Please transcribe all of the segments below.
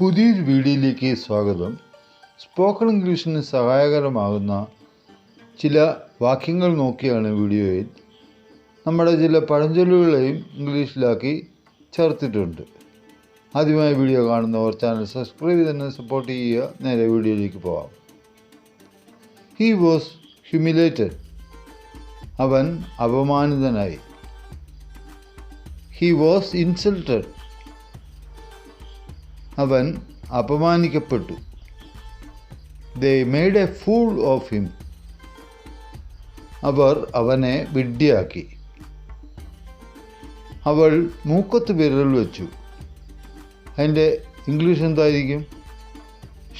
പുതിയൊരു വീഡിയോയിലേക്ക് സ്വാഗതം. സ്പോക്കൺ ഇംഗ്ലീഷിന് സഹായകരമാകുന്ന ചില വാക്യങ്ങൾ നോക്കിയാണ് വീഡിയോയിൽ നമ്മുടെ ചില പഴഞ്ചൊല്ലുകളെയും ഇംഗ്ലീഷിലാക്കി ചേർത്തിട്ടുണ്ട്. ആദ്യമായി വീഡിയോ കാണുന്നവർ ചാനൽ സബ്സ്ക്രൈബ് ചെയ്ത് തന്നെ സപ്പോർട്ട് ചെയ്യുക. നേരെ വീഡിയോയിലേക്ക് പോകാം ഹീ വാസ് ഹ്യൂമിലേറ്റഡ് അവൻ അപമാനിതനായി. ഹി വാസ് ഇൻസൾട്ടഡ് അവൻ അപമാനിക്കപ്പെട്ടു. They made a fool of him അവർ അവനെ വിഡ്ഢിയാക്കി. അവൾ മൂക്കത്ത് വിരൽ വെച്ചു. അതിന്റെ ഇംഗ്ലീഷ് എന്തായിരിക്കും?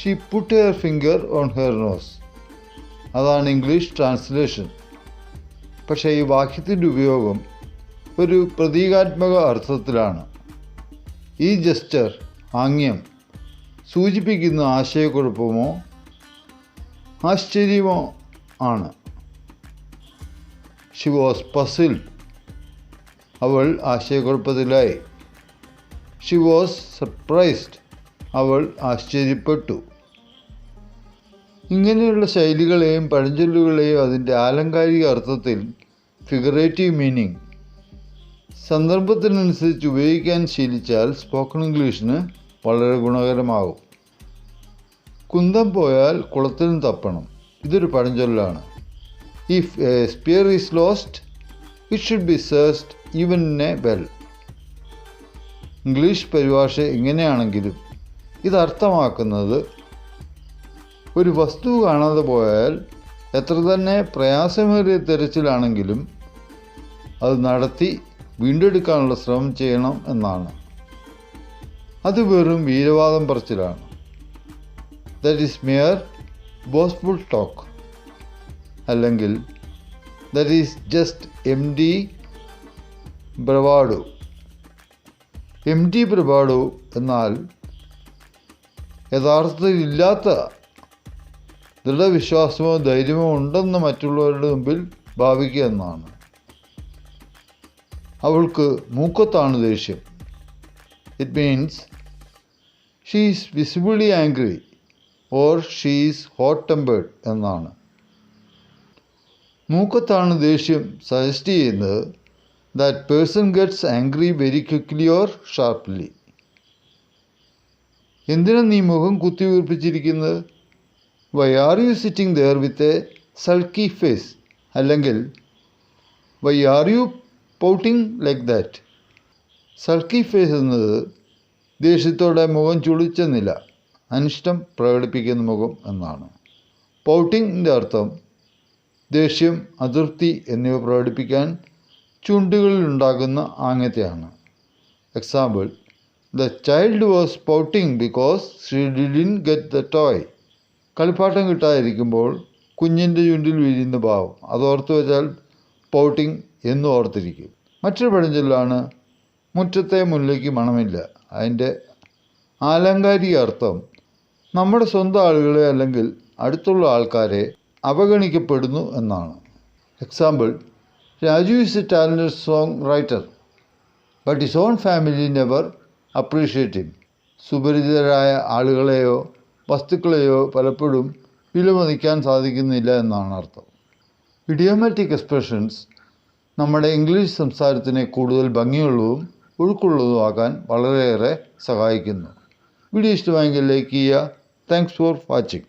She put her finger on her nose അതാണ് ഇംഗ്ലീഷ് ട്രാൻസ്ലേഷൻ പക്ഷേ ഈ വാക്യത്തിന്റെ ഉപയോഗം ഒരു പ്രതീകാത്മക അർത്ഥത്തിലാണ്. ഈ ജസ്റ്റർ ആംഗ്യം. സൂചിപ്പിക്കുന്ന ആശയക്കുഴപ്പമോ ആശ്ചര്യമോ ആണ്. ഷി വാസ് പസിൽ അവൾ ആശയക്കുഴപ്പത്തിലായി. ഷി വാസ് സർപ്രൈസ്ഡ് അവൾ ആശ്ചര്യപ്പെട്ടു. ഇങ്ങനെയുള്ള ശൈലികളെയും പഴഞ്ചൊല്ലുകളെയും അതിന്റെ ആലങ്കാരിക അർത്ഥത്തിൽ ഫിഗറേറ്റീവ് മീനിങ് സന്ദർഭത്തിനനുസരിച്ച് ഉപയോഗിക്കാൻ ശീലിച്ചാൽ സ്പോക്കൺ ഇംഗ്ലീഷിന് വളരെ ഗുണകരമാകും. കുന്തം പോയാൽ കുളത്തിലും തപ്പണം. ഇതൊരു പഴഞ്ചൊല്ലാണ്. If a spear is lost it should be searched even a well English പരിഭാഷ എങ്ങനെയാണെങ്കിലും ഇത് അർത്ഥമാക്കുന്നത് ഒരു വസ്തു കാണാതെ പോയാൽ എത്ര തന്നെ പ്രയാസമേറിയ തെരച്ചിലാണെങ്കിലും അത് നടത്തി വീണ്ടെടുക്കാനുള്ള ശ്രമം ചെയ്യണം എന്നാണ്. അത് വെറും വീരവാദം പറച്ചിലാണ്. That is mere boastful talk അല്ലെങ്കിൽ that is just empty bravado empty bravado എന്നാൽ യഥാർത്ഥത്തിൽ ഇല്ലാത്ത ദൃഢവിശ്വാസമോ ധൈര്യമോ ഉണ്ടെന്ന് മറ്റുള്ളവരുടെ മുമ്പിൽ ഭാവിക്കുക എന്നാണ്. അവൾക്ക് മൂക്കത്താണ് ദേഷ്യം. It means she's visibly angry or she's hot tempered എന്നാണ്. മൂക്കത്താണ് ദേഷ്യം സജസ്റ്റ് ചെയ്യുന്നത് that person gets angry very quickly or sharply എന്തിനാ നീ മുഖം കുത്തി ഉറപ്പിച്ചിരിക്കുന്നത് why are you sitting there with a sulky face അല്ലെങ്കിൽ why are you pouting like that sulky face എന്നത് ദേഷ്യത്തോടെ മുഖം ചുളിച്ച നില. അനിഷ്ടം പ്രകടിപ്പിക്കുന്ന മുഖം എന്നാണ്. പൗട്ടിങ്ങിന്റെ അർത്ഥം ദേഷ്യം അതിർത്തി എന്നിവ പ്രകടിപ്പിക്കാൻ ചുണ്ടുകളിൽ ഉണ്ടാകുന്ന ആംഗ്യത്തെയാണ്. Example the child was pouting because she didn't get the toy കളിപ്പാട്ടം കിട്ടാതിരിക്കുമ്പോൾ കുഞ്ഞിന്റെ ചുണ്ടിൽ വീഴുന്ന ഭാവം. അതോർത്ത് വെച്ചാൽ പൗട്ടിങ് എന്ന് ഓർത്തിരിക്കും. മറ്റൊരു പഴഞ്ചൊല്ലാണ് മുറ്റത്തെ മുല്ലയ്ക്ക് മണമില്ല. അതിന്റെ ആലങ്കാരിക അർത്ഥം നമ്മുടെ സ്വന്തം ആളുകളെ അല്ലെങ്കിൽ അടുത്തുള്ള ആൾക്കാരെ അവഗണിക്കപ്പെടുന്നു എന്നാണ്. Example Raju is a talented song writer but his own family never appreciate him സുപരിചിതരായ ആളുകളെയോ വസ്തുക്കളെയോ പലപ്പോഴും വിലമതിക്കാൻ സാധിക്കുന്നില്ല എന്നാണ് അർത്ഥം. ഇഡിയോമാറ്റിക് എക്സ്പ്രഷൻസ് നമ്മുടെ ഇംഗ്ലീഷ് സംസാരത്തിനെ കൂടുതൽ ഭംഗിയുള്ളതും ഒഴുക്കുള്ളതുമാക്കാൻ വളരെയേറെ സഹായിക്കുന്നു. വീഡിയോ ഇഷ്ടമായെങ്കിൽ ലൈക്ക് ചെയ്യുക. Thanks for watching